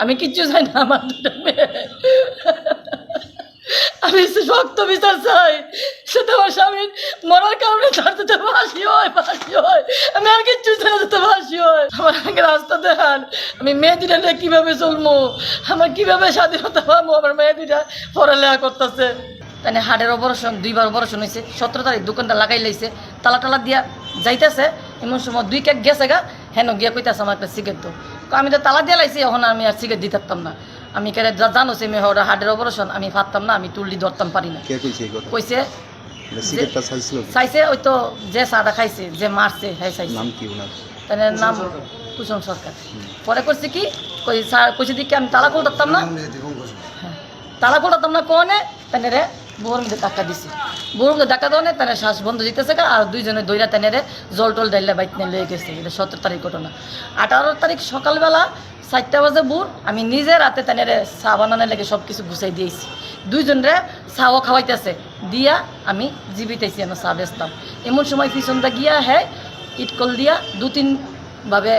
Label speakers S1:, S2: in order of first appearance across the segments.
S1: আমি কিচ্ছু চাই না, আমার দুটো মেয়ে। আমি শক্ত বিচার চাই সেটা আমার স্বামীর মরার কারণে তার দুটো হয় হয়। আমি আর কিচ্ছু চাই দুটো হয়। আমার আগে রাস্তা দেখান, আমি মেয়ে দুটা নিয়ে কীভাবে চলবো? আমার কীভাবে স্বাধীনতা পাবো? আমার মেয়ে দুটা পড়ালেখা করতেছে। তাই হাটের অপারেশন দুইবার অপারেশন হয়েছে সতেরো তারিখ দোকানটা লাগাই লাইছে। তালা টালা দিয়া যাইতেছে। এমন সময় দুই কেক গেছে গা, হেন গিয়া কইতাছে, আমার একটা সিগারেট তো আমি তো তালা দিয়ে লাইছি এখন আমি আর সিগারেট দিতে পারতাম না। আমি কেন জানো সে মেয়ে ওরা হাটের অপারেশন আমি পারতাম না আমি তুললি ধরতাম পারি না।
S2: কইছে মানে?
S1: চাইছে ওই তো যে সাদা খাইছে যে মারছে হ্যাঁ চাইছে।
S2: নাম কি ওনার?
S1: তাই নাম কুসুম সরকার। পরে করছে কি? কই স্যার কইছে দিকে আমি তালা খুলতাম না। হ্যাঁ। তালা খুলতাম না কোনে? তাই রে বউর মধ্যে ধাক্কা দিছে। মধ্যে ধাক্কা দেওয়া তারা শ্বাস বন্ধ দিতেছে আর দুইজনে দইরা তাই রে জল টল ডাইলে বাইক নিয়ে লয়ে গেছে। এটা সতেরো তারিখ ঘটনা। আঠারো তারিখ সকালবেলা চারটা বাজে বুর আমি নিজে রাতে তাই রে চা বানানোর লেগে সব কিছু গুছাই দিয়েছি। দুইজনরে চাও খাওয়াইতেছে। দিয়া আমি জীবিতাইছি আমি চা বেচতাম। এমন সময় পিছনটা গিয়া হ্যাঁ ইটকল দিয়া দু তিন ভাবে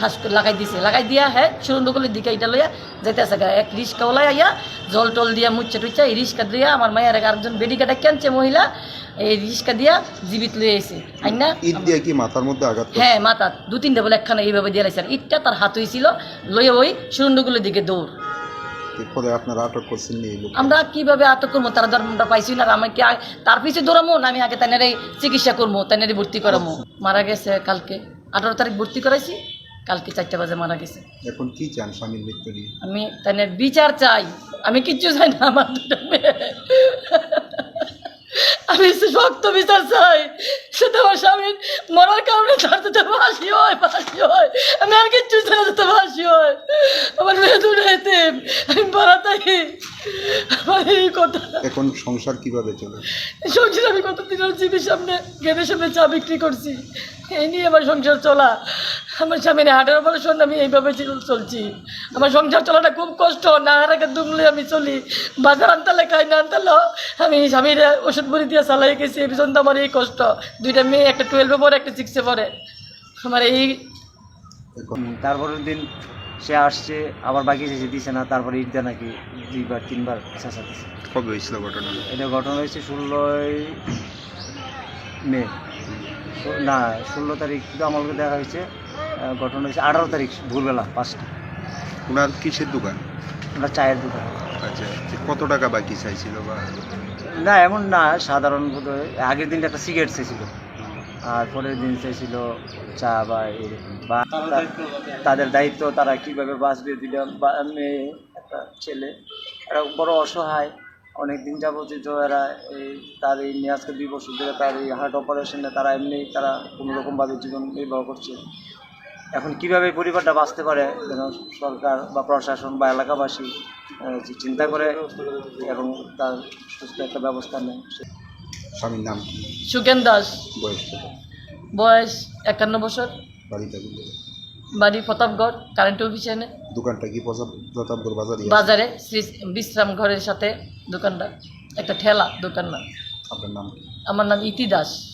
S1: ঠাস লাগাই দিছে। লাগাই দিয়া হ্যাঁ সুরন্দকলের দিকে এটা লইয়া যাইতেছে এক রিক্সা ওলাই আইয়া জল টল দিয়া মুচ্চা টুচ্চা এই রিক্সা দিয়া আমার মায়ের এক আরেকজন বেডিকাটা কেনছে মহিলা এই রিক্সা দিয়া জীবিত লয়ে আইছে। আই না?
S2: ইট দিয়ে কি মাথার মধ্যে আঘাত?
S1: হ্যাঁ মাথা। দু তিনটা বলে একখানা এইভাবে দিয়ে লাইছে আর ইটটা তার হাত হয়েছিল লইয়া ওই সুরন্দকলের দিকে দৌড়।
S2: আপনারা আটক করছেন
S1: আমরা কীভাবে আটক করব? তারা আমরা পাইছি না আমি কি তার পিছিয়ে দৌড়ামো না আমি আগে তাদের চিকিৎসা করব তাদের ভর্তি করামো? মারা গেছে কালকে। আঠারো তারিখ ভর্তি করাইছি। কালকে চারটে বাজে মারা গেছে।
S2: এখন কি চান স্বামীর মৃত্যু নিয়ে?
S1: আমি তাদের বিচার চাই। আমি কিচ্ছু চাই না আমার দুটো মেয়ে। আমি শক্ত বিচার চাই। সেটা আমার স্বামীর মরার কারণে তার ফাঁসি হয় ফাঁসি হয়। আমি আর কিচ্ছু চাই না দুটো ফাঁসি হয়। আমার মেয়ে দুটো এতে আমি পড়া থাকি। আমার এই কথা।
S2: এখন সংসার কীভাবে চলে?
S1: সংসার আমি কতদিন আর জিবির সামনে গেটের সামনে চা বিক্রি করছি। এই নিয়ে আমার সংসার চলা। আমার স্বামীর হাটের অপারেশন আমি এইভাবে চল- চলছি। আমার সংসার চলাটা খুব কষ্ট না হারাকে দুমলে আমি চলি। বাজার আনতালে খাই না আনতালে আমি স্বামীর ওষুধ বড়ি দিয়ে চালাই গেছি এই পিছন তো আমার এই কষ্ট। দুইটা মেয়ে একটা টুয়েলভে পরে একটা সিক্সে পড়ে। আমার এই
S3: তারপরের দিন সে আসছে আবার বাকি এসে দিছে না তারপরে ঈদ দেয় নাকি দুইবার তিনবার চেঁচা দিছে।
S2: কবে হয়েছিল ঘটনা
S3: এটা ঘটনা হয়েছে ষোলোই মে। না ষোলো তারিখ তো আমাকে দেখা হয়েছে। ঘটনা হয়েছে আঠারো তারিখ ভোরবেলা পাঁচটা।
S2: ওনার কিসের দোকান?
S3: ওনার চায়ের দোকান।
S2: আচ্ছা কত টাকা বাকি চাইছিল বা?
S3: না এমন না সাধারণ আগের দিনটা একটা সিগারেট চেয়েছিল আর পরের দিন চেয়েছিল চা বা এরকম। বা তাদের দায়িত্ব তারা কীভাবে বাঁচবে দুইটা বা- মেয়ে একটা ছেলে। এরা বড় অসহায় অনেক দিন যাবতীয় এরা এই তার এই নিয়ে আজকে দুই বছর ধরে তার এই হার্ট অপারেশনে তারা এমনি তারা কোনো রকমভাবে জীবন নির্বাহ করছে। এখন কীভাবে পরিবারটা বাঁচতে পারে? যেন সরকার বা প্রশাসন বা এলাকাবাসী যে চিন্তা করে এবং তার সুস্থ একটা ব্যবস্থা নেয়।
S2: স্বামীর নাম
S1: সুকেন দাস।
S2: বয়স
S1: বয়স একান্ন বছর।
S2: বাড়িতে
S1: বাড়ি প্রতাপগড় কারেন্ট অফিসে
S2: দোকানটা কি প্রতাপ- প্রতাপগড় বাজারে
S1: বাজারে শ্রী বিশ্রাম ঘরের সাথে দোকানটা। একটা ঠেলা দোকান না।
S2: আপনার নাম
S1: আমার নাম ইতি দাস।